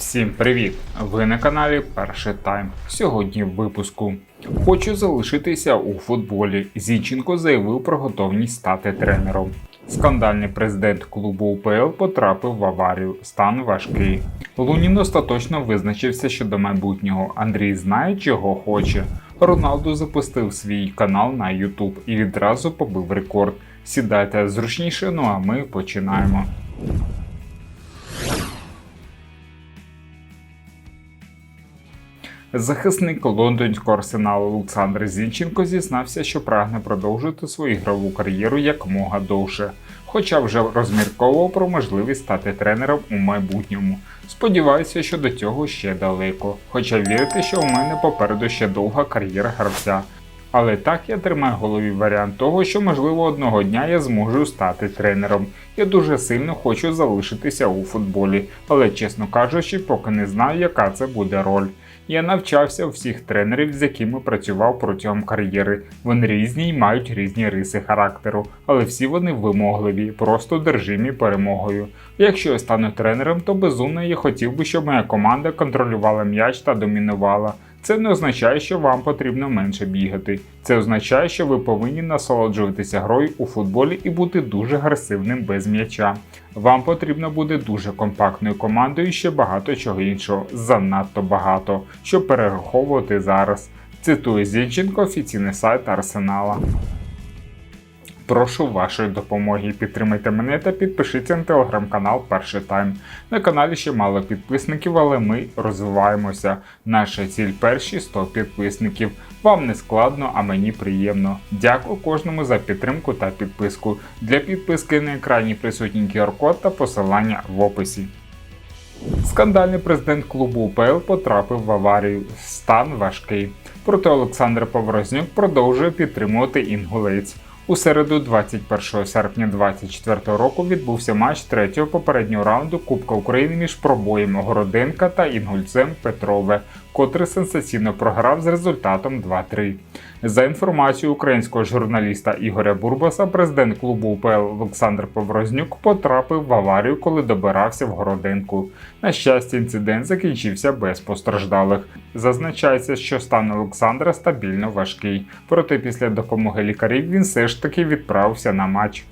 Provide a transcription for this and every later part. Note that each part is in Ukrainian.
Всім привіт! Ви на каналі Перший Тайм. Сьогодні в випуску. Хочу залишитися у футболі. Зінченко заявив про готовність стати тренером. Скандальний президент клубу УПЛ потрапив в аварію. Стан важкий. Лунін остаточно визначився щодо майбутнього. Андрій знає, чого хоче. Роналду запустив свій канал на YouTube і відразу побив рекорд. Сідайте зручніше, ну а ми починаємо. Захисник лондонського арсеналу Олександр Зінченко зізнався, що прагне продовжити свою ігрову кар'єру якомога довше, хоча вже розмірковував про можливість стати тренером у майбутньому. Сподіваюся, що до цього ще далеко, хоча вірити, що у мене попереду ще довга кар'єра гравця. Але так я тримаю в голові варіант того, що можливо одного дня я зможу стати тренером. Я дуже сильно хочу залишитися у футболі, але чесно кажучи, поки не знаю, яка це буде роль. Я навчався у всіх тренерів, з якими працював протягом кар'єри. Вони різні й мають різні риси характеру, але всі вони вимогливі, просто держимі перемогою. Якщо я стану тренером, то безумно я хотів би, щоб моя команда контролювала м'яч та домінувала. Це не означає, що вам потрібно менше бігати. Це означає, що ви повинні насолоджуватися грою у футболі і бути дуже агресивним без м'яча. Вам потрібно буде дуже компактною командою і ще багато чого іншого, занадто багато, щоб перераховувати зараз. Цитує Зінченко, офіційний сайт Арсенала. Прошу вашої допомоги. Підтримайте мене та підпишіться на телеграм-канал Перший Тайм. На каналі ще мало підписників, але ми розвиваємося. Наша ціль перші 100 підписників. Вам не складно, а мені приємно. Дякую кожному за підтримку та підписку. Для підписки на екрані присутній QR-код та посилання в описі. Скандальний президент клубу УПЛ потрапив в аварію. Стан важкий. Проте Олександр Поворознюк продовжує підтримувати інгулець. У середу, 21 серпня 2024 року, відбувся матч третього попереднього раунду Кубка України між пробоєм Городенка та інгульцем Петрове, котрий сенсаційно програв з результатом 2-3. За інформацією українського журналіста Ігоря Бурбаса, президент клубу УПЛ Олександр Поврознюк потрапив в аварію, коли добирався в Городенку. На щастя, інцидент закінчився без постраждалих. Зазначається, що стан Олександра стабільно важкий, проте після допомоги лікарів він все ж таки відправився на матч.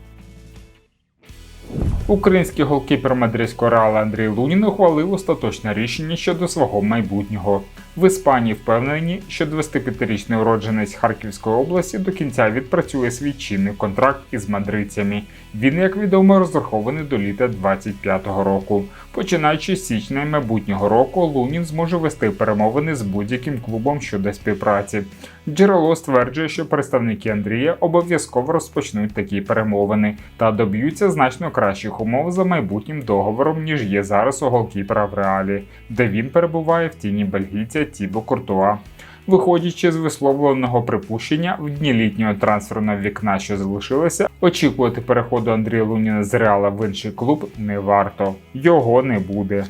Український голкіпер мадридського реала Андрій Лунін ухвалив остаточне рішення щодо свого майбутнього. В Іспанії впевнені, що 25-річний уродженець Харківської області до кінця відпрацює свій чинний контракт із мадридцями. Він, як відомо, розрахований до літа 25-го року. Починаючи з січня майбутнього року, Лунін зможе вести перемовини з будь-яким клубом щодо співпраці. Джерело стверджує, що представники Андрія обов'язково розпочнуть такі перемовини та доб'ються значно кращих умов за майбутнім договором, ніж є зараз у голкіпера в реалі, де він перебуває в тіні бельгійця Тібо Куртуа. Виходячи з висловленого припущення, в дні літнього трансферного вікна, що залишилося, очікувати переходу Андрія Луніна з Реала в інший клуб не варто. Його не буде.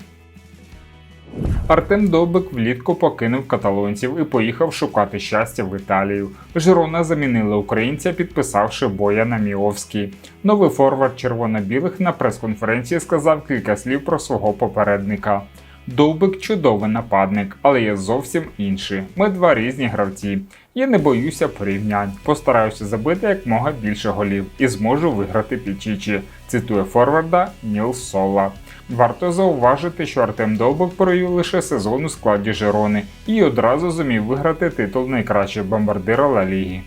Артем Довбик влітку покинув каталонців і поїхав шукати щастя в Італію. Жирона замінили українця, підписавши Бояна Міовський. Новий форвард червоно-білих на прес-конференції сказав кілька слів про свого попередника. Довбик чудовий нападник, але є зовсім інший. Ми два різні гравці. Я не боюся порівнянь, постараюся забити якмога більше голів і зможу виграти пічічі. Цитує форварда Ніл Сола. Варто зауважити, що Артем Довбик провів лише сезон у складі Жирони і одразу зумів виграти титул найкращого бомбардира Ла Ліги.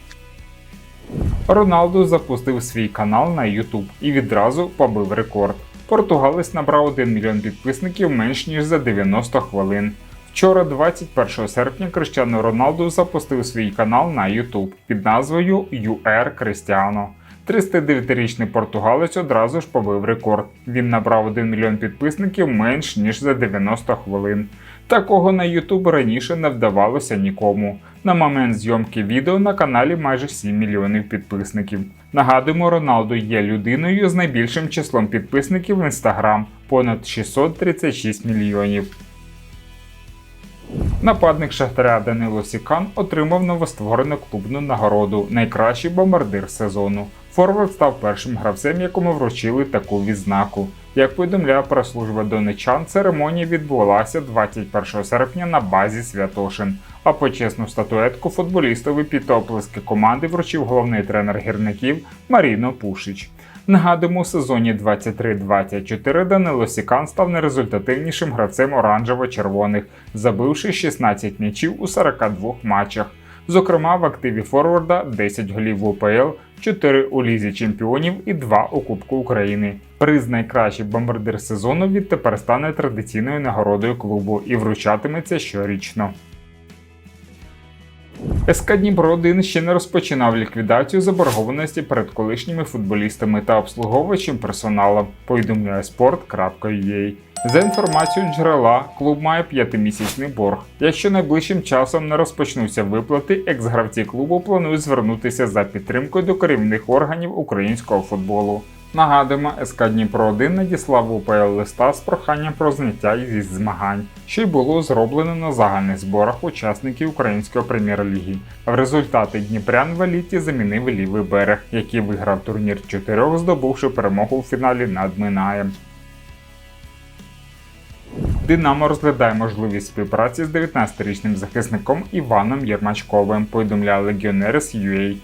Роналду запустив свій канал на YouTube і відразу побив рекорд. Португалець набрав 1 мільйон підписників менш ніж за 90 хвилин. Вчора, 21 серпня, Криштиану Роналду запустив свій канал на YouTube під назвою UR Cristiano. 39-річний португалець одразу ж побив рекорд. Він набрав 1 мільйон підписників менш ніж за 90 хвилин. Такого на YouTube раніше не вдавалося нікому. На момент зйомки відео на каналі майже 7 мільйонів підписників. Нагадуємо, Роналду є людиною з найбільшим числом підписників в Instagram – понад 636 мільйонів. Нападник Шахтаря Данило Сікан отримав новостворену клубну нагороду Найкращий бомбардир сезону. Форвард став першим гравцем, якому вручили таку відзнаку. Як повідомляє прес-служба донечан, церемонія відбулася 21 серпня на базі Святошин. А почесну статуетку футболістові під оплески команди вручив головний тренер гірників Маріно Пушич. Нагадуємо, у сезоні 23-24 Данило Сікан став найрезультативнішим гравцем оранжево-червоних, забивши 16 м'ячів у 42 матчах. Зокрема, в активі Форварда 10 голів в УПЛ, 4 у Лізі Чемпіонів і 2 у Кубку України. Приз найкращий бомбардир сезону відтепер стане традиційною нагородою клубу і вручатиметься щорічно. СК Дніпро 1 ще не розпочинав ліквідацію заборгованості перед колишніми футболістами та обслуговувачем персоналу, повідомляє sport.ua. За інформацією джерела, клуб має п'ятимісячний борг. Якщо найближчим часом не розпочнуться виплати, екс-гравці клубу планують звернутися за підтримкою до керівних органів українського футболу. Нагадуємо, СК Дніпро 1 надіслав УПЛ листа з проханням про зняття зі змагань, що й було зроблено на загальних зборах учасників української прем'єр-ліги. В результаті Дніпрян в еліті замінив лівий берег, який виграв турнір чотирьох, здобувши перемогу у фіналі над Минаєм. Динамо розглядає можливість співпраці з 19-річним захисником Іваном Єрмачковим, повідомляє Legionnaires UA.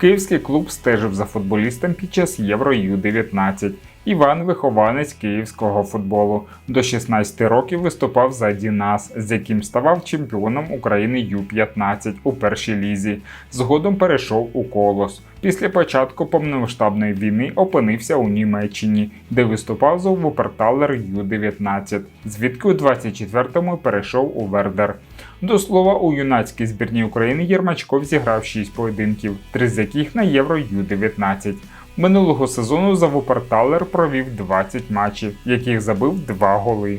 Київський клуб стежив за футболістом під час Євро Ю-19. Іван вихованець київського футболу. До 16 років виступав за Дінас, з яким ставав чемпіоном України Ю-15 у першій лізі. Згодом перейшов у колос. Після початку повномасштабної війни опинився у Німеччині, де виступав за Вуперталер Ю-19, звідки у 24-му перейшов у Вердер. До слова, у юнацькій збірній України Єрмачков зіграв 6 поєдинків, три з яких на Євро Ю-19. Минулого сезону за Вуперталер провів 20 матчів, яких забив 2 голи.